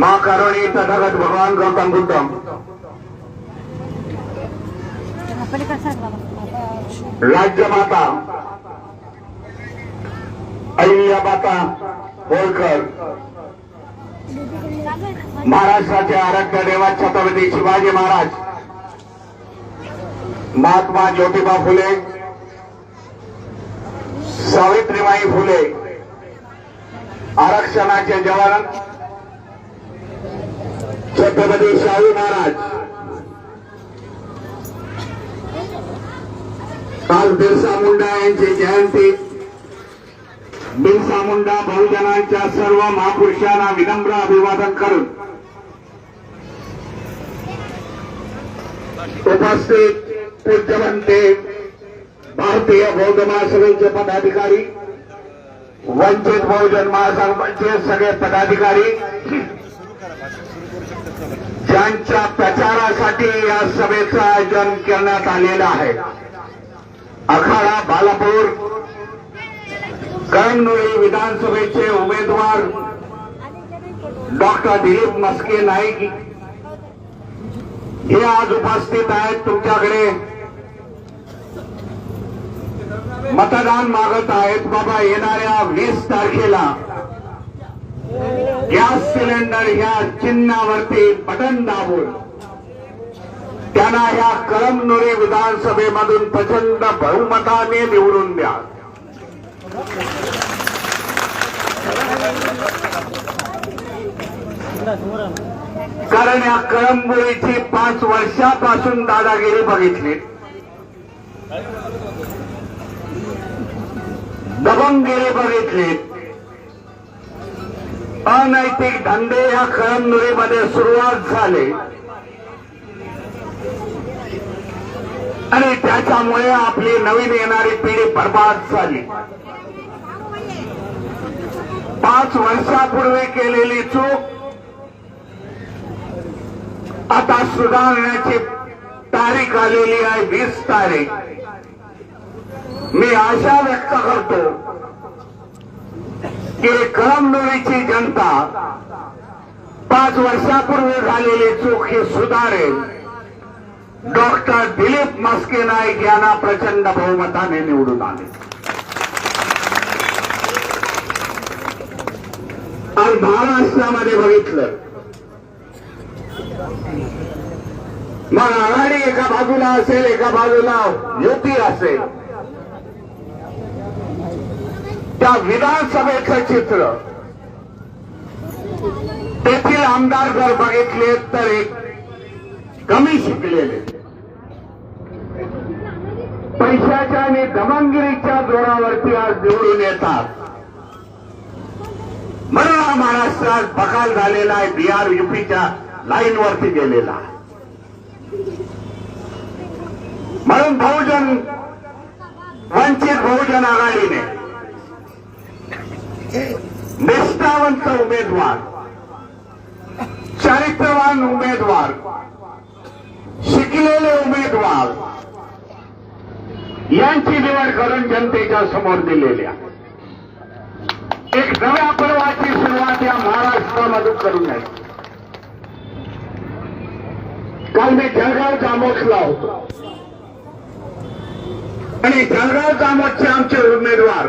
माँ करुणी तथागत भगवान गौतम बुद्ध. राज्य माता अहिल्या माता होळकर. महाराष्ट्राचे आराध्य देवा छत्रपती शिवाजी महाराज. महात्मा ज्योतिबा फुले सावित्रीबाई फुले. आरक्षणाचे जवान छत्रपती शाहू महाराज. काल बिरसा मुंडा यांची जयंती. बिरसा मुंडा बहुजनांच्या सर्व महापुरुषांना विनम्र अभिवादन करून उपस्थित पूज्यवंते भारतीय बौद्ध महासभेचे पदाधिकारी वंचित बहुजन महासंघाचे सगळे पदाधिकारी ज्यांच्या प्रचारासाठी या सभेचं आयोजन करण्यात आलेलं आहे. अखाडा बालापूर कळमनुरी विधानसभेचे उमेदवार डॉक्टर दिलीप मस्के नाईक हे आज उपस्थित आहेत तुमच्याकडे. मतदान मागत आहेत बाबा येणाऱ्या वीस तारखेला. गॅस सिलेंडर ह्या चिन्हावरती बटन दाबून त्यांना ह्या कळमनुरी विधानसभेमधून प्रचंड बहुमताने निवडून द्या. कारण या कळंबोळीची पाच वर्षापासून दादागिरी बघितली. दबून गेले बघितले अनैतिक धंदे या कळमनुरीमध्ये सुरुवात झाले. आणि त्याच्यामुळे आपली नवीन येणारी पिढी बर्बाद झाली. पाच वर्षापूर्वी केलेली चूक आता सुधारण्याची तारीख आलेली आहे वीस तारीख. मी आशा व्यक्त करतो की कळमनुरीची जनता पाच वर्षापूर्वी झालेली चूक ही सुधारेल. डॉक्टर दिलीप मस्के नाईक यांना प्रचंड बहुमताने निवडून आले. आज महाराष्ट्रामध्ये बघितलं. मग आघाडी एका बाजूला असेल एका बाजूला युती असेल. त्या विधानसभेचं चित्र. तेथील आमदार जर बघितले तर एक कमी शिकलेले. पैशाच्या आणि दमनगिरीच्या जोरावरती आज निवडून येतात. म्हणून हा महाराष्ट्रात बकाल झालेला आहे बिहार युपीच्या लाईनवरती गेलेला आहे. म्हणून बहुजन वंचित बहुजन आघाडीने निष्ठावंत उमेदवार चारित्रवान उमेदवार शिकलेले उमेदवार यांची निवड करून जनतेच्या समोर दिलेल्या एक नव्या पर्वाची सुरुवात या महाराष्ट्रामध्ये करू नये काल मी जळगाव जामोसला होतो. आणि जळगाव जामोदचे आमचे उमेदवार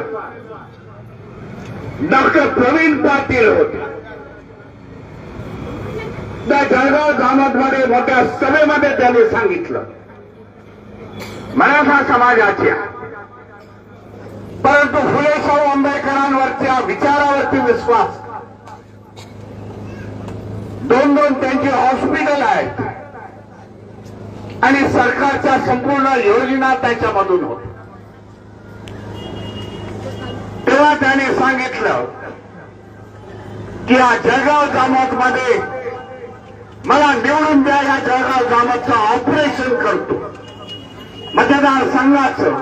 डॉक्टर प्रवीण पाटील होते. त्या जळगाव जामोदमध्ये मोठ्या सभेमध्ये त्यांनी सांगितलं मराठा समाजाच्या परंतु फुले शाहू आंबेडकरांवरच्या विचारावरती विश्वास. दोन दोन त्यांची हॉस्पिटल आहेत. आणि सरकारच्या संपूर्ण योजना त्याच्यामधून होत तेव्हा त्याने सांगितलं की या जळगाव जामत मध्ये मला निवडून द्या या जळगाव जामतचं ऑपरेशन करतो. मतदारसंघाचं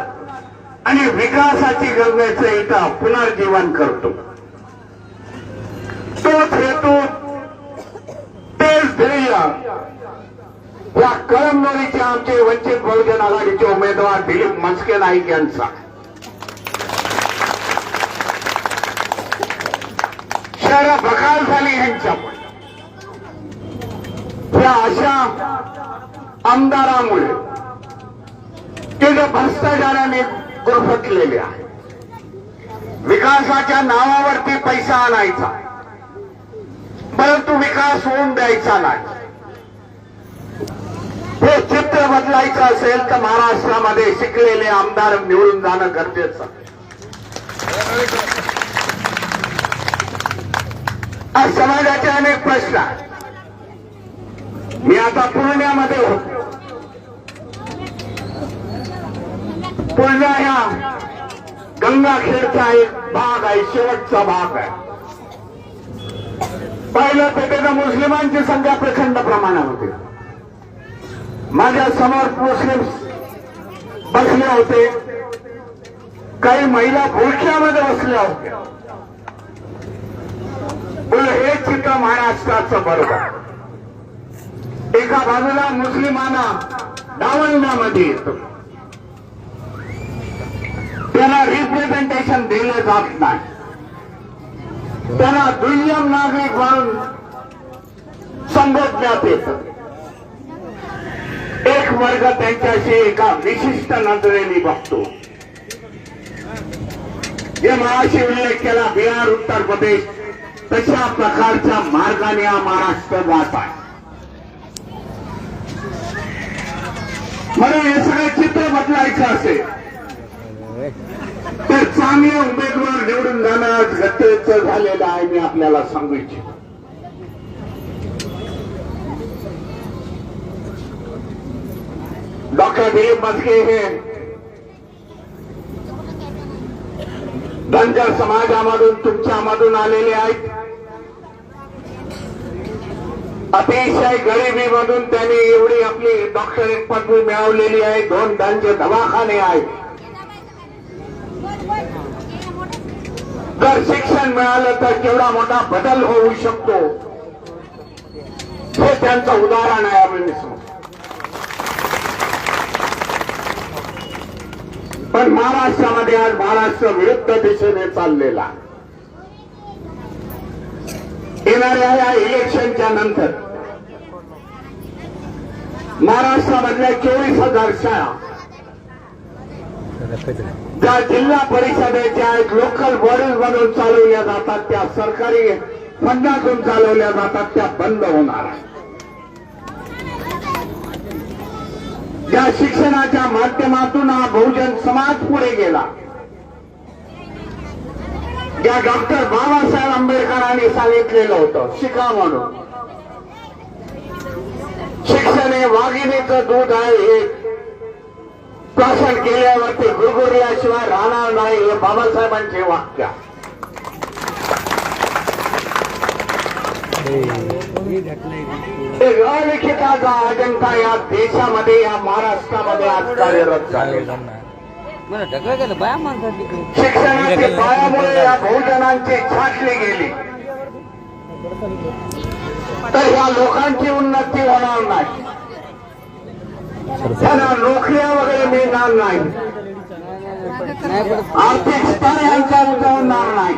आणि विकासाची गंगेचं इथं पुनर्जीवन करतो. तोच हेतू तेच ध्येय या कळमनुरीचे आमचे वंचित बहुजन आघाडीचे उमेदवार दिलीप मस्के नाईक यांचा. शहर बकाल झाली ह्यांच्यामुळे. या अशा आमदारामुळे ते जे भ्रष्टाचाराने गुरफटलेले आहे विकासाच्या नावावरती पैसा आणायचा. परंतु विकास होऊन द्यायचा नाही. हे चित्र बदलायचं असेल तर महाराष्ट्रामध्ये शिकलेले आमदार निवडून जाणं गरजेचं आहे. आज समाजाचे अनेक प्रश्न मी आता पुण्यामध्ये होतो. पुण्या ह्या गंगाखेडचा एक भाग आहे शेवटचा भाग आहे. पहिलं तर त्याचा मुस्लिमांची संख्या प्रचंड प्रमाणात होती. माझ्यासमोर मुस्लिम बसले होते. काही महिला भोळक्यामध्ये बसल्या होत्या. बोल हे चित्र महाराष्ट्राचं बरोबर. एका बाजूला मुस्लिमांना डावंडामध्ये येतो. त्यांना रिप्रेझेंटेशन दिलं जात नाही. त्यांना दुय्यम नागरिक म्हणून संबोधण्यात येत. एक वर्ग त्यांच्याशी एका विशिष्ट नजरेने बघतो. जे मगाशी उल्लेख केला बिहार उत्तर प्रदेश तशा प्रकारच्या मार्गाने हा महाराष्ट्र जात आहे. म्हणून हे सगळं चित्र बदलायचं असेल तर चांगले उमेदवार निवडून जाणं आज गरजेचं झालेलं आहे मी आपल्याला सांगू इच्छितो. डॉक्टर दिलीप मस्के हे धनगर समाजामधून तुमच्यामधून आलेले आहेत. अतिशय गरिबीमधून त्यांनी एवढी आपली डॉक्टरेट पदवी मिळवलेली आहे. दोन त्यांचे दवाखाने आहेत. जर शिक्षण मिळालं तर केवढा मोठा बदल होऊ शकतो. हे त्यांचं उदाहरण आहे आम्ही पण महाराष्ट्रामध्ये आज महाराष्ट्र विरुद्ध दिशेने चाललेला आहे. येणाऱ्या या इलेक्शनच्या नंतर महाराष्ट्रामधल्या चोवीस हजार शाळा ज्या जिल्हा परिषदेच्या आहेत लोकल बॉडीज मधून चालवल्या जातात त्या सरकारी फंडातून चालवल्या जातात त्या बंद होणार आहेत. ज्या शिक्षणाच्या माध्यमातून हा बहुजन समाज पुढे गेला ज्या डॉक्टर बाबासाहेब आंबेडकरांनी सांगितलेलं होतं शिका म्हणून. शिक्षण हे वाघिणीचं दूध आहे हे. प्राशन केल्यावरती गुरगुरल्याशिवाय राहणार नाही हे बाबासाहेबांचे वाक्य. हे अलिखिताचा अजंता या देशामध्ये या महाराष्ट्रामध्ये आज कार्यरत झालेला मला ढकल गेलं बाया माणसाची शिक्षणाची पायामुळे या बहुजनांची छाटली गेली. तर या लोकांची उन्नती होणार नाही. त्यांना नोकऱ्या वगैरे मिळणार नाही. आर्थिक स्तर यांचा उंचावणार नाही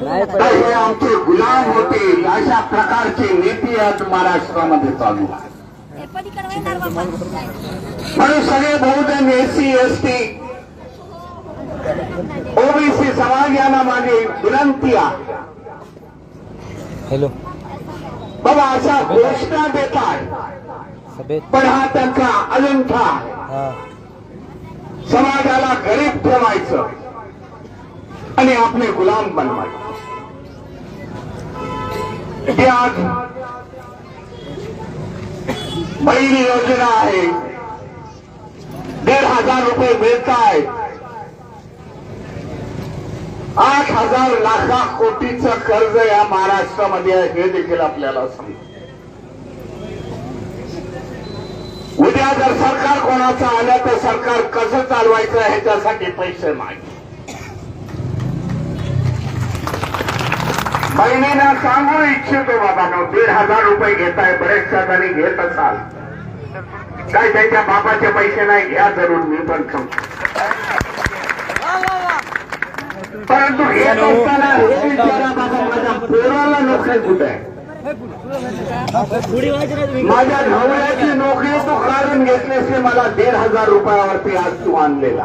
नाही. तर हे आमचे गुलाम होतील अशा प्रकारची नीती आज महाराष्ट्रामध्ये चालू आहे. म्हणून सगळे बहुजन एससी एसटी ओबीसी समाज यांना माझी विनंती आहे. हॅलो. बाबा अशा घोषणा देतात पण हा त्यांचा अजंठा. हा. समाजाला गरीब ठेवायचं आणि आपले गुलाम बनवायचे. आज पहिली योजना आहे. दीड हजार रुपये मिळत आठ हजार लाखा कोटीचं कर्ज या महाराष्ट्रामध्ये आहे हे देखील आपल्याला समजतं उद्या जर सरकार कोणाचं आलं तर सरकार कसं चालवायचं ह्याच्यासाठी पैसे नाही बहिणींना सांगू इच्छितो बाबा दीड हजार रुपये घेताय बरेचशा जणी घेत असाल. काय त्यांच्या बापाचे पैसे नाही घ्या जरूर मी पण सांगतो परंतु येत असताना हे बाबा माझ्या पोराला नोकरी कुठे आहे? माझ्या नवऱ्याची नोकरी तू काढून घेतल्याशी मला दीड हजार रुपयावरती आज तू आणलेला.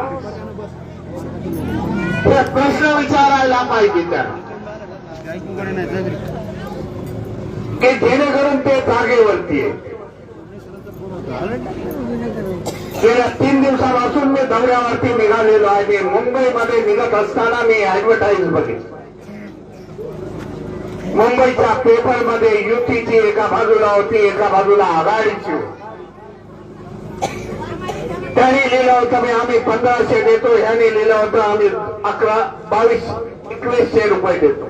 हे प्रश्न विचारायला पाहिजे त्याला. ते जेणेकरून ते जागेवरती आहे. गेल्या तीन दिवसापासून मी दौऱ्यावरती निघालेलो आहे. मी मुंबईमध्ये निघत असताना मी ऍडव्हर्टाईज बघितली. मुंबईच्या पेपरमध्ये युतीची एका बाजूला होती एका बाजूला आघाडीची होती. त्यांनी लिहिलं होतं मी आम्ही पंधराशे देतो ह्याने लिहिलं होतं आम्ही अकरा बावीस एकवीसशे रुपये देतो.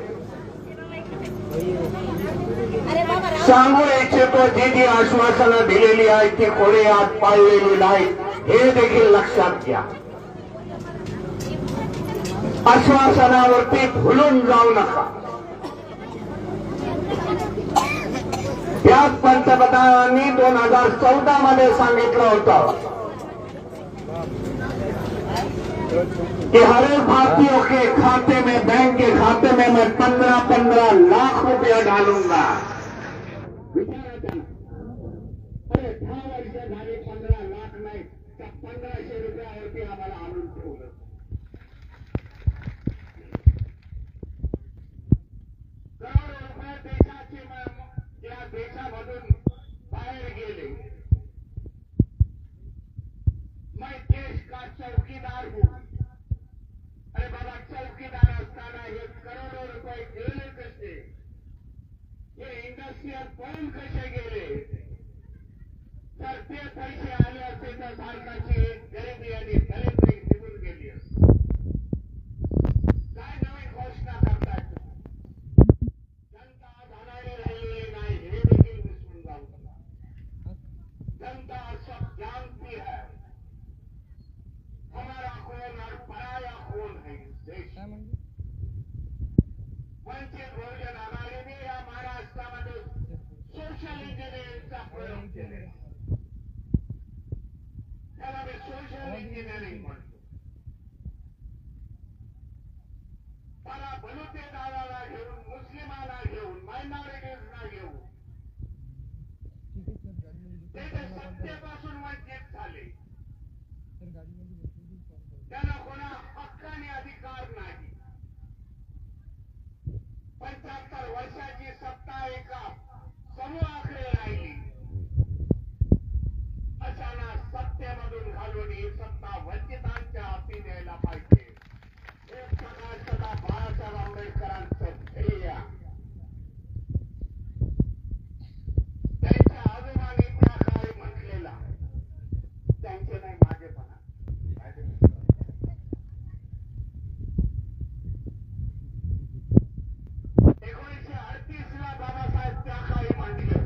सांगू इच्छितो जी जी आश्वासनं दिलेली आहेत ती कोणी आत पाळलेली नाही. हे देखील लक्षात घ्या. आश्वासनावरती भुलून जाऊ नका. याच पंतप्रधानांनी दोन हजार चौदा मध्ये सांगितलं होतं कि हर एक भारतीयों के खाते में, बैंक के खाते में मैं पंद्रह पंद्रह लाख रुपया डालूँगा मैं देश का चौकीदार हूँ। अरे चौकीदार असताना हे करोडो रुपये गेले कसे? हे इंडस्ट्रीयल पळून कसे गेले? तर ते पैसे आले असते तर भारताची गरिबी आणि दरिद्री निघून गेली असती काय नवीन घोषणा करतायत जनता धनाने राहिलेली नाही हे देखील विसरून जाऊ नका जनता सब जानती है हमारा कौन और पराया कौन है इस देश में वंचित बहुजन आघाडीने या महाराष्ट्रामध्ये सोशल इंजिनिअरिंगचा प्रयोग केलेला त्याला मी सोशल इंजिनिअरिंग म्हणतो मला बलुते दादाला घेऊन मुस्लिमांना घेऊन मायनॉरिटीजना घेऊन ते सत्तेपासून वंचित झाले त्याला कोणा हक्काने अधिकार नाही पंच्याहत्तर वर्षाची सत्ता एका समूहाकडे राहिली अशांना सत्तेमधून घालून ही सत्ता वंचितांच्या हाती द्यायला पाहिजे हे प्रकाश सदा बाळासाहेब आंबेडकरांचं ध्येय आहे. त्यांच्या अभिमानी त्या काळी म्हटलेला त्यांचे नाही माझेपणा एकोणीसशे अडतीस ला बाबासाहेब त्या काळी मांडले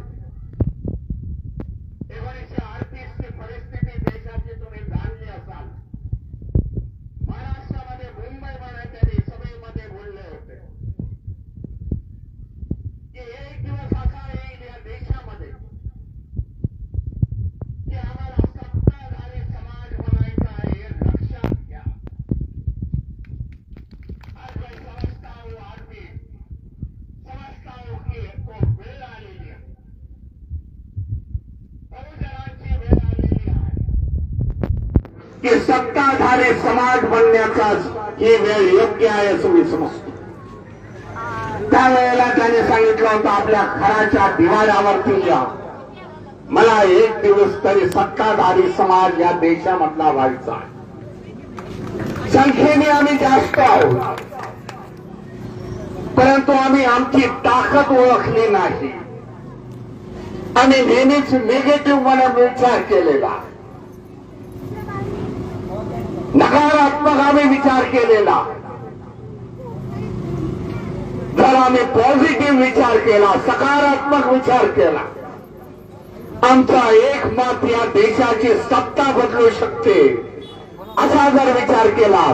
एकोणीसशे अडतीस ची परिस्थिती देशाची तुम्ही जाणली असाल महाराष्ट्रामध्ये मुंबईमध्ये त्यांनी सभेमध्ये बोलले होते की एक दिवस असा येईल या देशामध्ये की आम्हाला सत्ताधारी समाज बनायचा आहे हे लक्षात घ्या आज मैं समझता हूँ आदमी समजता हूँ की तो वेळ आलेली आहे बहुजनांची वेळ आलेली आहे की सत्ताधारी समाज बनण्याचा ही वेळ योग्य आहे असं मी समजतो. त्यावेळेला त्याने सांगितलं होतं आपल्या घराच्या दिवाळ्यावरती या. मला एक दिवस तरी सत्ताधारी समाज या देशामधला व्हायचा आहे. संख्येने आम्ही जास्त आहोत. परंतु आम्ही आमची ताकद ओळखली नाही. आणि नेहमीच निगेटिव्ह म्हणून विचार केलेला नकारात्मक आम्ही विचार केलेला. जर आम्ही पॉझिटिव्ह विचार केला सकारात्मक विचार केला आमचा एक मत या देशाची सत्ता बदलू शकते असा जर विचार केला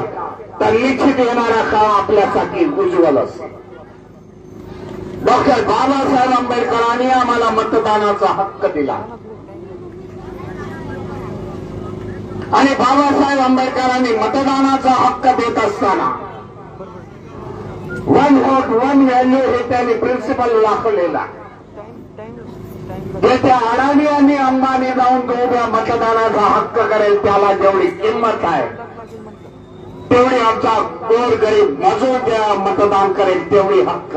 तर निश्चित येणारा काळ आपल्यासाठी उज्ज्वल असेल. डॉक्टर बाबासाहेब आंबेडकरांनी आम्हाला मतदानाचा हक्क दिला. आणि बाबासाहेब आंबेडकरांनी मतदानाचा हक्क देत असताना वन व्होट वन व्हॅल्यू हे त्यांनी प्रिन्सिपल दाखवलेला. येत्या अडाणी आणि अंबानी जाऊन जो उभ्या मतदानाचा हक्क करेल त्याला जेवढी किंमत आहे तेवढी आमचा गोर गरीब मजूर त्या मतदान करेल तेवढी हक्क.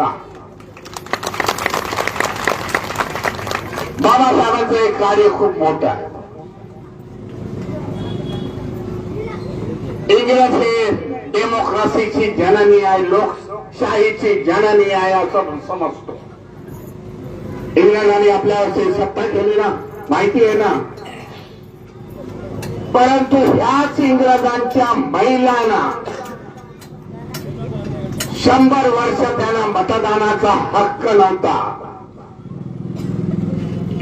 बाबासाहेबांचं एक कार्य खूप मोठं आहे. इंग्रज हे डेमोक्रेसीची जननी आहे लोकशाहीची जननी आहे असं समजतो. इंग्रजांनी आपल्यावरची सत्ता केली ना माहिती आहे ना? परंतु ह्याच इंग्रजांच्या महिलांना शंभर वर्ष त्यांना मतदानाचा हक्क नव्हता.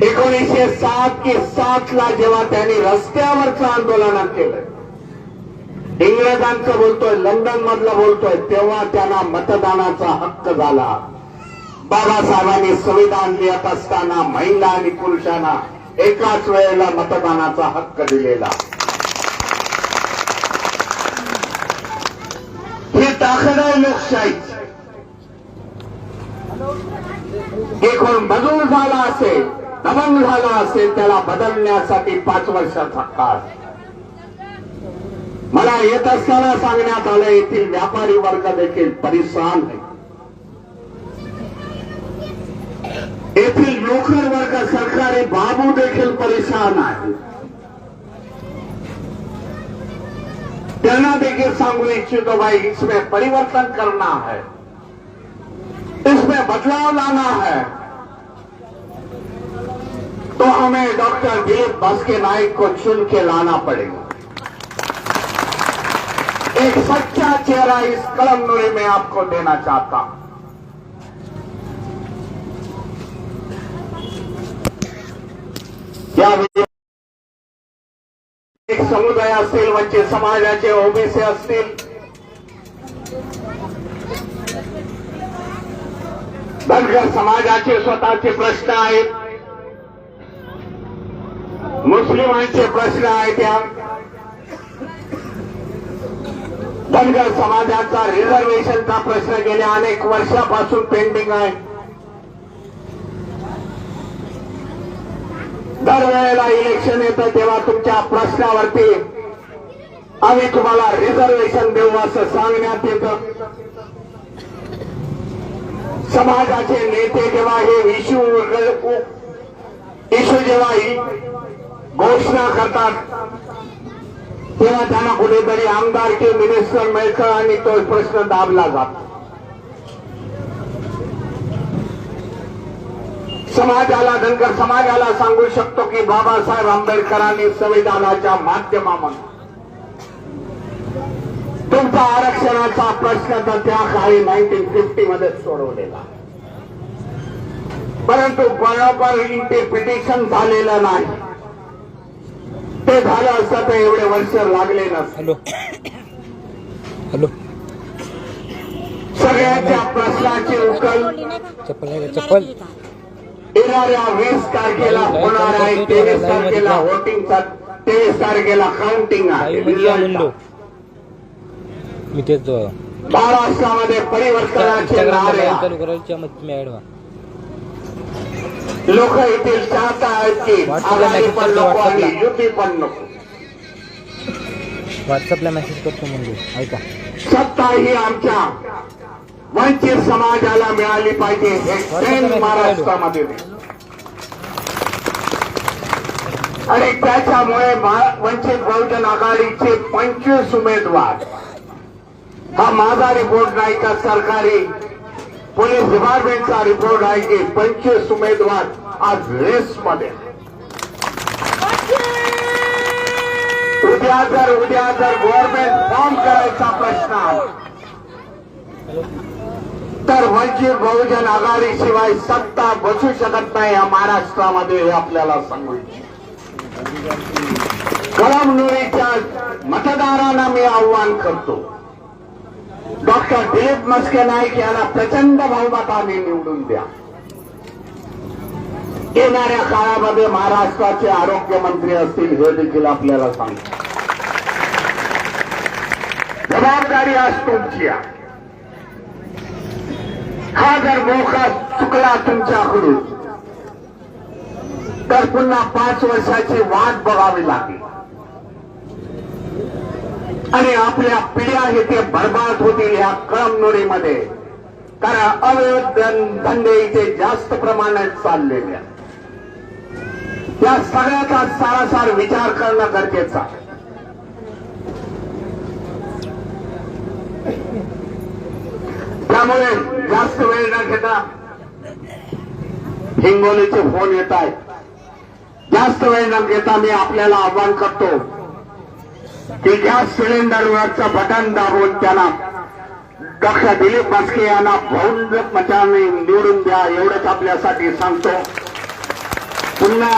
एकोणीसशे सात की सात ला जेव्हा त्यांनी रस्त्यावरचं आंदोलन केलं इंग्रजांचं बोलतोय लंडन मधलं बोलतोय तेव्हा त्यांना मतदानाचा हक्क झाला. बाबासाहेबांनी संविधान लिहित असताना महिला आणि पुरुषांना एकाच वेळेला मतदानाचा हक्क दिलेला. ही ताकद आहे लोकशाहीची हे कोण मजूर झाला असेल दमन झाला असेल त्याला बदलण्यासाठी पाच वर्षाचा काळ. मला येत असताना सांगण्यात आलं येथील व्यापारी वर्ग देखील परिसान आहे. येथील नोकर वर्ग सरकारी बाबू देखील परेशान आहे. त्यांना देखील सांगू इच्छितो भाई इसमें परिवर्तन करना है. इसमें बदलाव लाना है. तो हमें डॉक्टर दिलीप भास्के नाइक को चुन के लाना पड़ेगा। एक सच्चा चेहरा इस कलम नुरी में आपको देना चाहता हूँ। या एक समुदाय असतील वंचित समाजाचे ओबीसी असतील धनगर समाजाचे स्वतःचे प्रश्न आहेत। मुस्लिमांचे प्रश्न या। धनगर समाजाचा रिझर्वेशनचा प्रश्न गेल्या अनेक वर्षापासून पेंडिंग आहे. दरवेळेला इलेक्शन येतं तेव्हा तुमच्या प्रश्नावरती आम्ही तुम्हाला रिझर्वेशन देऊ असं सांगण्यात येतं. समाजाचे नेते जेव्हा हे इश्यू इश्यू जेव्हा घोषणा करतात तेव्हा त्यांना कुठेतरी आमदार आमदारकी मिनिस्टर मिळतं आणि तो प्रश्न दाबला जातो. समाजाला धनगर समाजाला सांगू शकतो की बाबासाहेब आंबेडकरांनी संविधानाच्या माध्यमातून तुमचा आरक्षणाचा प्रश्न तर त्या काळी नाईन्टीन फिफ्टी मध्ये सोडवलेला. परंतु बरोबर इंटरप्रिटेशन झालेलं नाही. ते झालं असतं तर एवढे वर्ष लागले नसते हॅलो. हॅलो. सगळ्यांच्या प्रश्नाची उकल. चप्पल चप्पल. येणाऱ्या वीस तारखेला होणार आहे तेवीस तारखेला वोटिंगचा तेवीस तारखेला काउंटिंग आहे. मी तेच महाराष्ट्रामध्ये परिवर्तनाचे नारे. चालू करायची मग तुम्ही लोक येथील चाहता आहेत की आघाडी पण नको आणि. युती पण नको. व्हॉट्सअपला मेसेज करतो म्हणजे ऐका. सत्ता ही आमच्या वंचित समाजाला मिळाली पाहिजे हे महाराष्ट्रामध्ये. आणि त्याच्यामुळे वंचित बहुजन आघाडीचे पंचवीस उमेदवार हा माझा रिपोर्ट नाही का सरकारी? पोलीस डिपार्टमेंटचा रिपोर्ट आहे की पंचवीस उमेदवार आज रेसमध्ये. उद्या जर उद्या जर गव्हर्नमेंट फॉर्म करायचा प्रश्न आला तर वंचित बहुजन आघाडीशिवाय सत्ता बसू शकत नाही या महाराष्ट्रामध्ये हे आपल्याला सांगू इच्छितो. कळमनुरीच्या मतदारांना मी आव्हान करतो. डॉक्टर दिलीप मस्के नाईक यांना प्रचंड बहुमताने निवडून द्या. येणाऱ्या काळामध्ये महाराष्ट्राचे आरोग्यमंत्री असतील हे देखील आपल्याला सांगतो. जबाबदारी आज तुमची हा जर मोका चुकला तुमच्याकडून तर पुन्हा पाच वर्षाची वाट बघावी लागेल. आणि आपल्या पिढ्या हे ते बर्बाद होतील ह्या कळमनुरीमध्ये कारण अवैध धंदे इथे जास्त प्रमाणात चाललेले आहेत. या सगळ्याचा सारासार विचार करणं गरजेचं आहे. त्यामुळे जास्त वेळ न घेता हिंगोलीचे फोन येत आहेत. जास्त वेळ न घेता मी आपल्याला आव्हान करतो की गॅस सिलेंडरवरचं बटन दाबून त्यांना डॉक्टर दिलीप म्हस्के यांना बहुंद मताने निवडून द्या एवढंच आपल्यासाठी सांगतो. पुन्हा